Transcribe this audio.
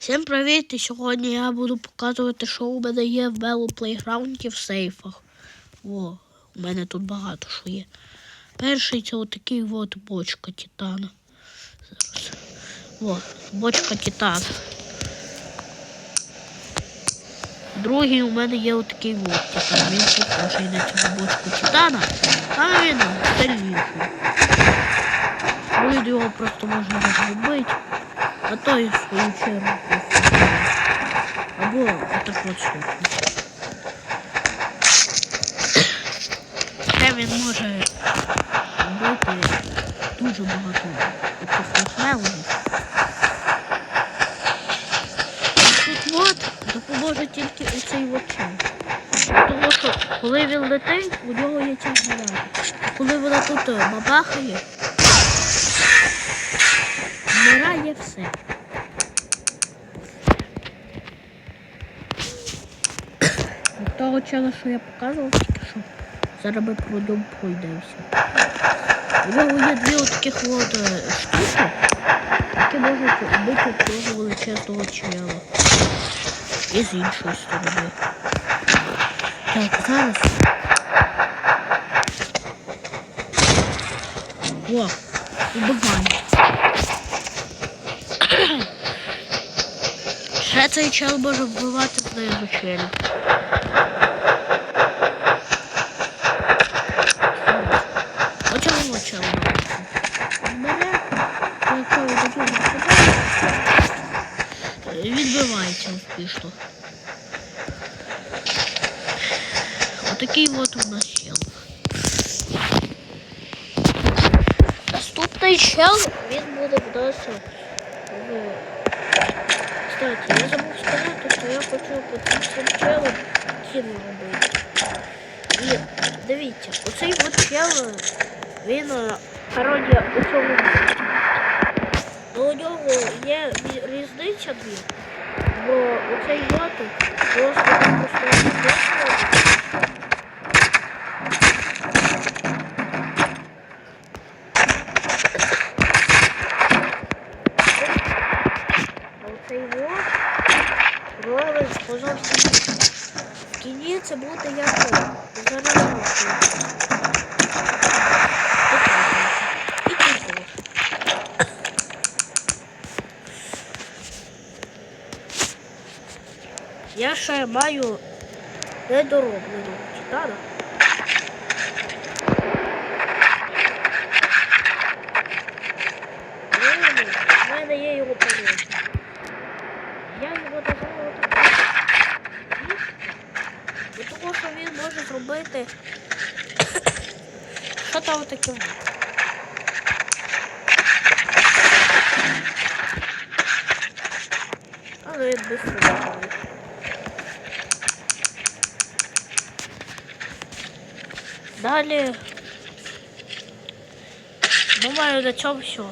Всім привіт! І сьогодні я буду показувати, що у мене є в Белу Плейграунді в сейфах. О, у мене тут багато що є. Перший це отакий от бочка титана. Зараз. О, бочка титана. Другий у мене є отакий от титан. Він похожий на цю бочку титана, а він сильніший. Буде його просто можна розробити, а то і свою просто Або отак от штуку. Ще він може робити дуже багато мелодів. Тут от допоможе тільки оцей чай. Тому що коли він летить, у нього є ця граната. Коли вона тут е, бабахає, все. Від того чела, що я показував тільки що, зараз ми пройдемо пройдемося. У нього є дві отаких от е, штуки, які можуть вбити того величезного чела. І з іншої сторони. Так, зараз. О, убиваємо. Ще цей чел може вбивати знизу челю. Оцього чела. Бере, якщо ви до нього попадаєте, відбивається успішно. Отакий от у нас чел. Наступний чел, він буде в нас в... Кстати, я забув сказати, що я хочу по цим челом кіно робити. І дивіться, оцей от чел, він е, пародія у цьому. Ну, у нього є рі- різниця дві, бо оцей от просто оцей вот робить інше. В кіні це буде як заражувати. І тут. Я ще маю недоробленого титана. У мене є його порожній. Я його назвала так. Бо Тому що він зробити що там таке. Але швидко робить. Далі. Думаю, на цьому все.